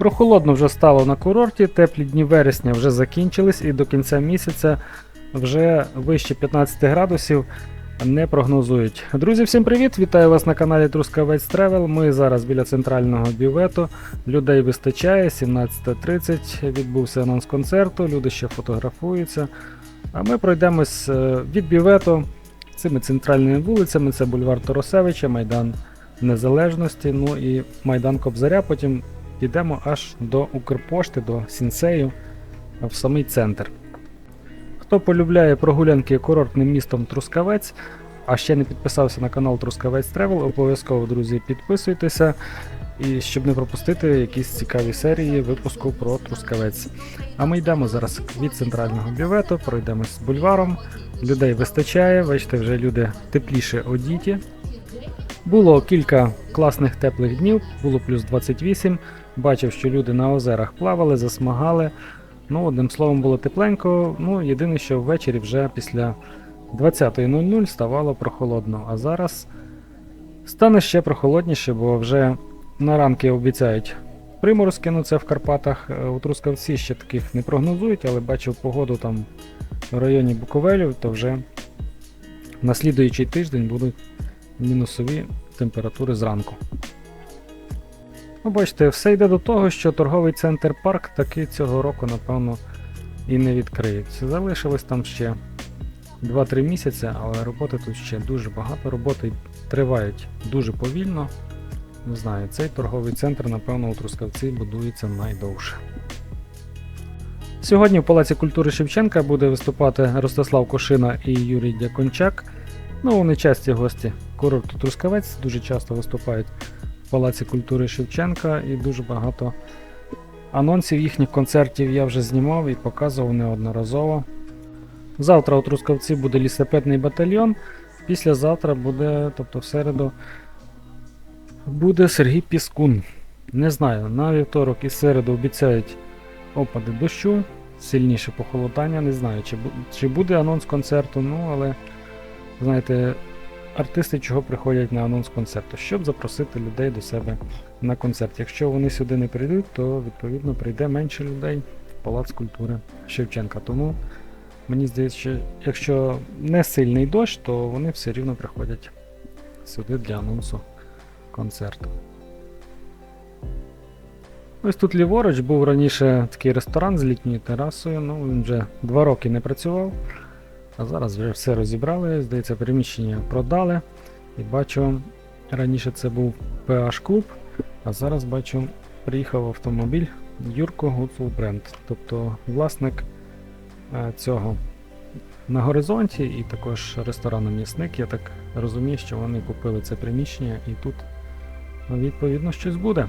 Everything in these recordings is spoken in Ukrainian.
Прохолодно вже стало на курорті, теплі дні вересня вже закінчились і до кінця місяця вже вище 15 градусів не прогнозують. Друзі, всім привіт! Вітаю вас на каналі Трускавець Тревел. Ми зараз біля центрального бювету. Людей вистачає, 17.30 відбувся анонс концерту, люди ще фотографуються. А ми пройдемось е, від бювету цими центральними вулицями. Це бульвар Торосевича, Майдан Незалежності, ну і Майдан Кобзаря. Потім підемо аж до Укрпошти, до Сінсею в самий центр. Хто полюбляє прогулянки курортним містом Трускавець, а ще не підписався на канал Трускавець Тревел, обов'язково, друзі, підписуйтеся. І щоб не пропустити якісь цікаві серії випуску про Трускавець. А ми йдемо зараз від центрального бювету, пройдемось з бульваром. Людей вистачає, бачите, вже люди тепліше одіті. Було кілька класних теплих днів, було плюс 28. Бачив, що люди на озерах плавали, засмагали. Ну, одним словом, було тепленько. Ну, єдине, що ввечері вже після 20.00 ставало прохолодно. А зараз стане ще прохолодніше, бо вже на ранки обіцяють приморозки, ну це в Карпатах. Е, У Трускавці ще таких не прогнозують, але бачив погоду там в районі Буковелю, то вже на слідуючий тиждень будуть мінусові температури зранку. Ну, бачите, все йде до того, що торговий центр парк таки цього року, напевно, і не відкриється. Залишилось там ще 2-3 місяці, але роботи тут ще дуже багато. Роботи тривають дуже повільно. Не знаю, цей торговий центр, напевно, у Трускавці будується найдовше. Сьогодні в Палаці культури Шевченка буде виступати Ростислав Кошина і Юрій Дякончак. Ну, вони часті гості курорту Трускавець, дуже часто виступають Палаці культури Шевченка і дуже багато анонсів їхніх концертів я вже знімав і показував неодноразово. Завтра у Трускавці буде лісопедний батальйон. Післязавтра буде, тобто в середу, буде Сергій Піскун. Не знаю, на вівторок і середу обіцяють опади дощу, сильніше похолодання. Не знаю, чи, чи буде анонс концерту, ну але знаєте, артисти чого приходять на анонс концерту, щоб запросити людей до себе на концерт. Якщо вони сюди не прийдуть, то відповідно прийде менше людей в Палац культури Шевченка. Тому мені здається, що якщо не сильний дощ, то вони все рівно приходять сюди для анонсу концерту. Ось тут ліворуч був раніше такий ресторан з літньою терасою, ну він вже два роки не працював. А зараз вже все розібрали, здається, приміщення продали. І бачу, раніше це був PH клуб, а зараз бачу, приїхав автомобіль Юрко Гуцул Бренд. Тобто власник е, цього на горизонті і також ресторану м'ясник. Я так розумію, що вони купили це приміщення і тут ну, відповідно щось буде.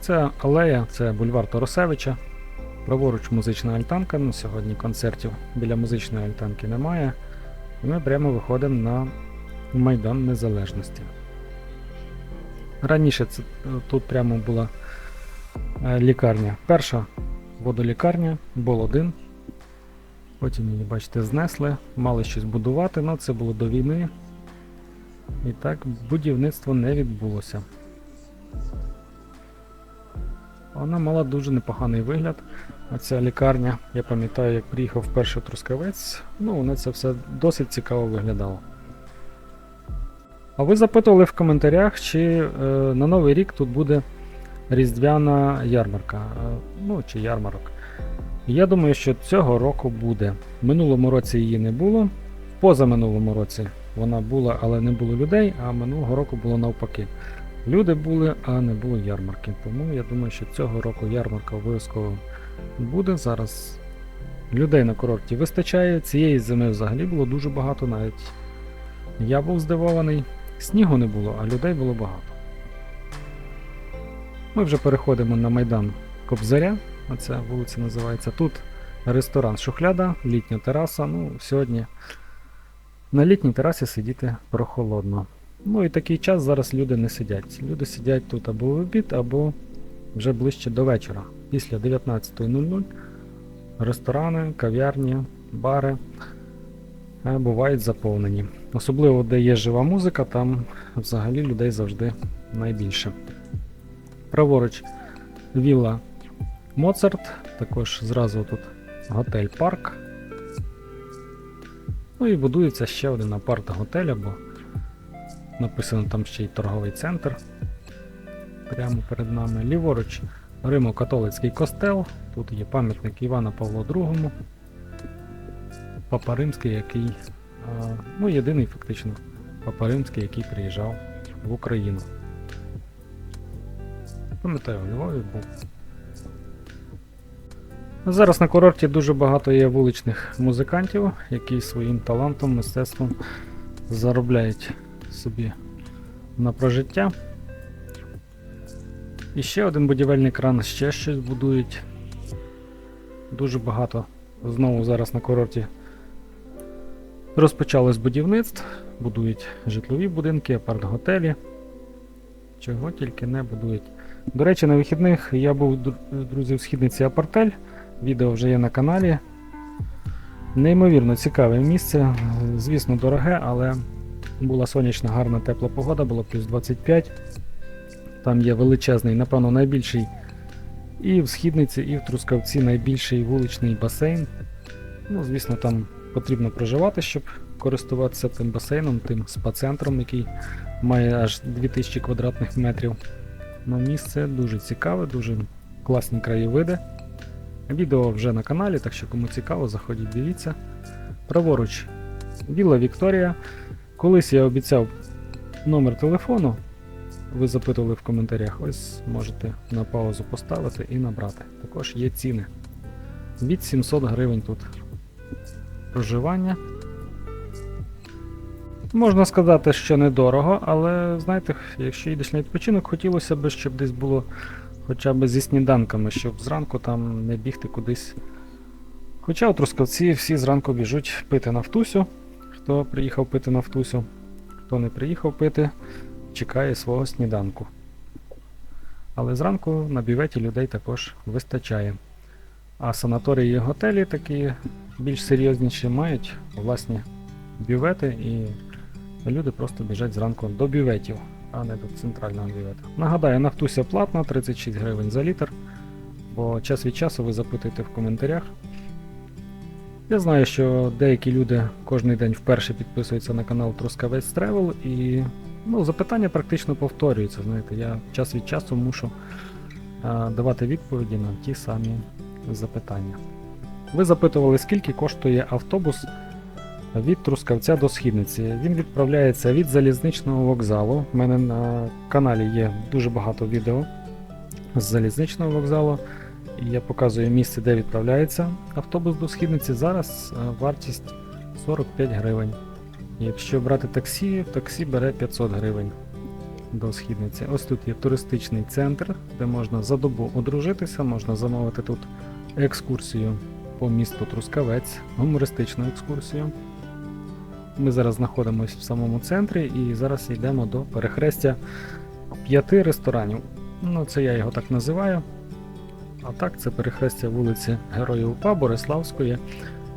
Це алея, це бульвар Торосевича. Праворуч музична альтанка, ну сьогодні концертів біля музичної альтанки немає. І ми прямо виходимо на Майдан Незалежності. Раніше це, тут прямо була е, лікарня. Перша водолікарня, бол 1. Потім її, бачите, знесли, мали щось будувати, але це було до війни. І так будівництво не відбулося. Вона мала дуже непоганий вигляд. А ця лікарня, я пам'ятаю, як приїхав вперше в Трускавець, ну, воно це все досить цікаво виглядало. А ви запитували в коментарях, чи е, на Новий рік тут буде різдвяна ярмарка. Е, ну, чи ярмарок. Я думаю, що цього року буде. В минулому році її не було. В позаминулому році вона була, але не було людей, а минулого року було навпаки. Люди були, а не було ярмарки. Тому я думаю, що цього року ярмарка обов'язково буде. Зараз людей на курорті вистачає. Цієї зими взагалі було дуже багато, навіть я був здивований. Снігу не було, а людей було багато. Ми вже переходимо на Майдан Кобзаря. Оця вулиця називається. Тут ресторан Шухляда, літня тераса. Ну, сьогодні на літній терасі сидіти прохолодно. Ну і такий час зараз люди не сидять. Люди сидять тут або в обід, або вже ближче до вечора. Після 19.00 ресторани, кав'ярні, бари е, бувають заповнені. Особливо, де є жива музика, там взагалі людей завжди найбільше. Праворуч вілла Моцарт, також зразу тут готель Парк. Ну і будується ще один апарт готеля, бо написано там ще й торговий центр. Прямо перед нами. Ліворуч Римо-католицький костел. Тут є пам'ятник Івана Павло II. Папа Римський, який, ну, єдиний фактично Папа Римський, який приїжджав в Україну. Пам'ятаю, у Львові був. Зараз на курорті дуже багато є вуличних музикантів, які своїм талантом, мистецтвом заробляють собі на прожиття. І ще один будівельний кран, ще щось будують. Дуже багато знову зараз на курорті розпочалось будівництв, будують житлові будинки, апарт-готелі. Чого тільки не будують. До речі, на вихідних я був, друзі, в східниці Апартель. Відео вже є на каналі. Неймовірно цікаве місце. Звісно, дороге, але була сонячна, гарна, тепла погода, було плюс 25. Там є величезний, напевно, найбільший і в східниці, і в Трускавці найбільший вуличний басейн. Ну, звісно, там потрібно проживати, щоб користуватися тим басейном, тим спа-центром, який має аж 2000 квадратних метрів. Ну, місце дуже цікаве, дуже класні краєвиди. Відео вже на каналі, так що кому цікаво, заходіть, дивіться. Праворуч Вілла Вікторія. Колись я обіцяв номер телефону. Ви запитували в коментарях. Ось можете на паузу поставити і набрати. Також є ціни. Від 700 гривень тут проживання. Можна сказати, що недорого, але знаєте, якщо йдеш на відпочинок, хотілося б, щоб десь було хоча б зі сніданками, щоб зранку там не бігти кудись. Хоча Трускавці всі зранку біжуть пити нафтусю. Хто приїхав пити нафтусю, хто не приїхав пити, чекає свого сніданку. Але зранку на бюветі людей також вистачає. А санаторії і готелі такі більш серйозніші мають власні бювети і люди просто біжать зранку до бюветів, а не до центрального бювету. Нагадаю, нафтуся платна 36 гривень за літр, бо час від часу ви запитуєте в коментарях. Я знаю, що деякі люди кожен день вперше підписуються на канал Трускавець Travel і ну, запитання практично повторюються. Знаєте, я час від часу мушу а, давати відповіді на ті самі запитання. Ви запитували, скільки коштує автобус від Трускавця до Східниці. Він відправляється від залізничного вокзалу. У мене на каналі є дуже багато відео з залізничного вокзалу. Я показую місце, де відправляється автобус до Східниці. Зараз е, вартість 45 гривень. Якщо брати таксі, таксі бере 500 гривень до Східниці. Ось тут є туристичний центр, де можна за добу одружитися, можна замовити тут екскурсію по місту Трускавець, гумористичну екскурсію. Ми зараз знаходимося в самому центрі і зараз йдемо до перехрестя п'яти ресторанів. Ну, це я його так називаю. А так, це перехрестя вулиці Героїв УПА Бориславської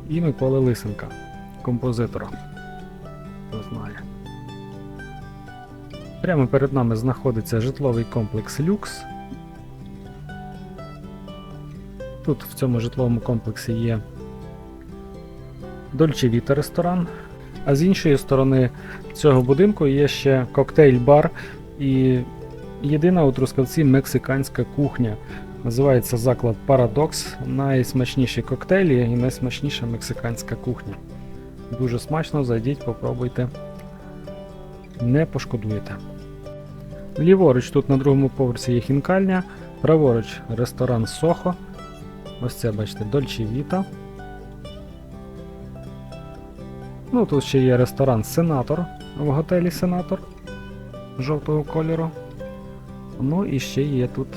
і Миколи Лисенка, композитора. Хто знає. Прямо перед нами знаходиться житловий комплекс Люкс. Тут в цьому житловому комплексі є Vita ресторан, а з іншої сторони цього будинку є ще коктейль-бар і єдина у Трускавці мексиканська кухня. Називається заклад Парадокс. Найсмачніші коктейлі і найсмачніша мексиканська кухня. Дуже смачно, зайдіть, попробуйте. Не пошкодуєте. Ліворуч тут на другому поверсі є хінкальня, праворуч ресторан Сохо. Ось це, бачите, Дольче Віта. Ну, тут ще є ресторан Сенатор в готелі Сенатор жовтого кольору. Ну і ще є тут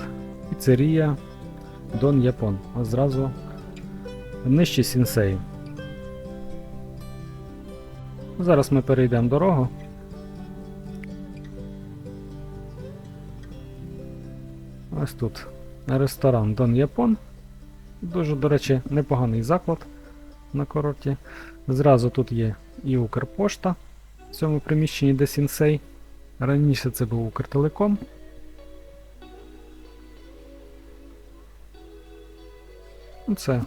піцерія Дон Япон. Ось зразу нижче сінсею. Зараз ми перейдемо дорогу. Ось тут ресторан Дон Япон. Дуже, до речі, непоганий заклад на курорті. Зразу тут є і Укрпошта в цьому приміщенні, де Сінсей. Раніше це був Укртелеком. Це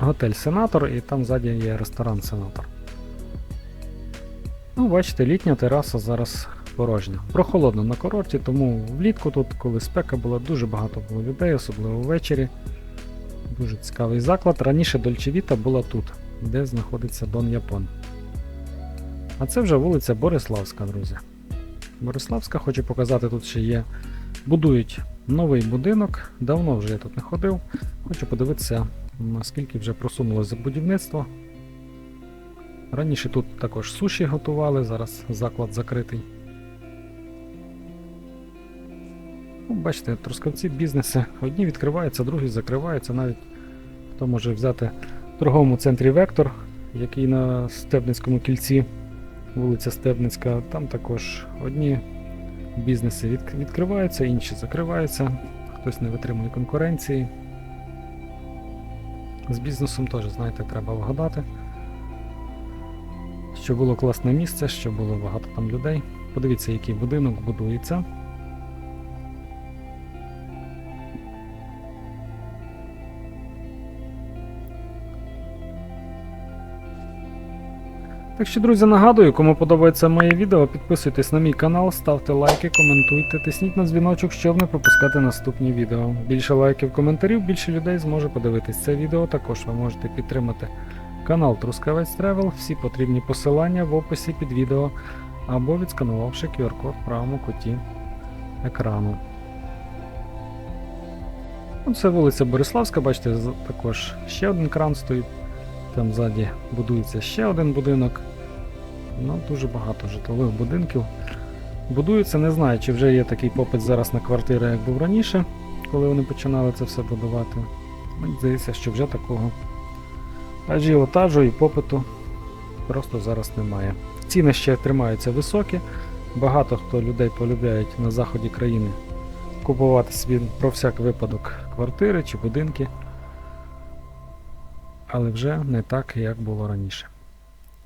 готель Сенатор, і там ззаді є ресторан Сенатор. Ну, бачите, літня тераса зараз порожня. Прохолодно на курорті, тому влітку тут, коли спека була, дуже багато було людей, особливо ввечері. Дуже цікавий заклад. Раніше Дольчевіта була тут, де знаходиться Дон Япон. А це вже вулиця Бориславська, друзі. Бориславська, хочу показати, тут ще є. Будують новий будинок. Давно вже я тут не ходив. Хочу подивитися, наскільки вже просунулося будівництво. Раніше тут також суші готували, зараз заклад закритий. Ну, бачите, трускавці бізнеси одні відкриваються, другі закриваються. Навіть хто може взяти в торговому центрі Вектор, який на Стебницькому кільці, вулиця Стебницька, там також одні бізнеси відкриваються, інші закриваються, хтось не витримує конкуренції. З бізнесом теж, знаєте, треба вгадати. Що було класне місце, що було багато там людей. Подивіться, який будинок будується. Так що, друзі, нагадую, кому подобається моє відео, підписуйтесь на мій канал, ставте лайки, коментуйте, тисніть на дзвіночок, щоб не пропускати наступні відео. Більше лайків, коментарів, більше людей зможе подивитись це відео. Також ви можете підтримати канал Трускавець Тревел, всі потрібні посилання в описі під відео або відсканувавши QR-код в правому куті екрану. Ну, Це вулиця Бориславська, бачите, також ще один кран стоїть. Там ззаді будується ще один будинок. Ну, дуже багато житлових будинків. Будується, не знаю, чи вже є такий попит зараз на квартири, як був раніше, коли вони починали це все будувати. Мені здається, що вже такого ажіотажу і попиту просто зараз немає. Ціни ще тримаються високі. Багато хто людей полюбляють на заході країни купувати собі про всяк випадок квартири чи будинки. Але вже не так, як було раніше.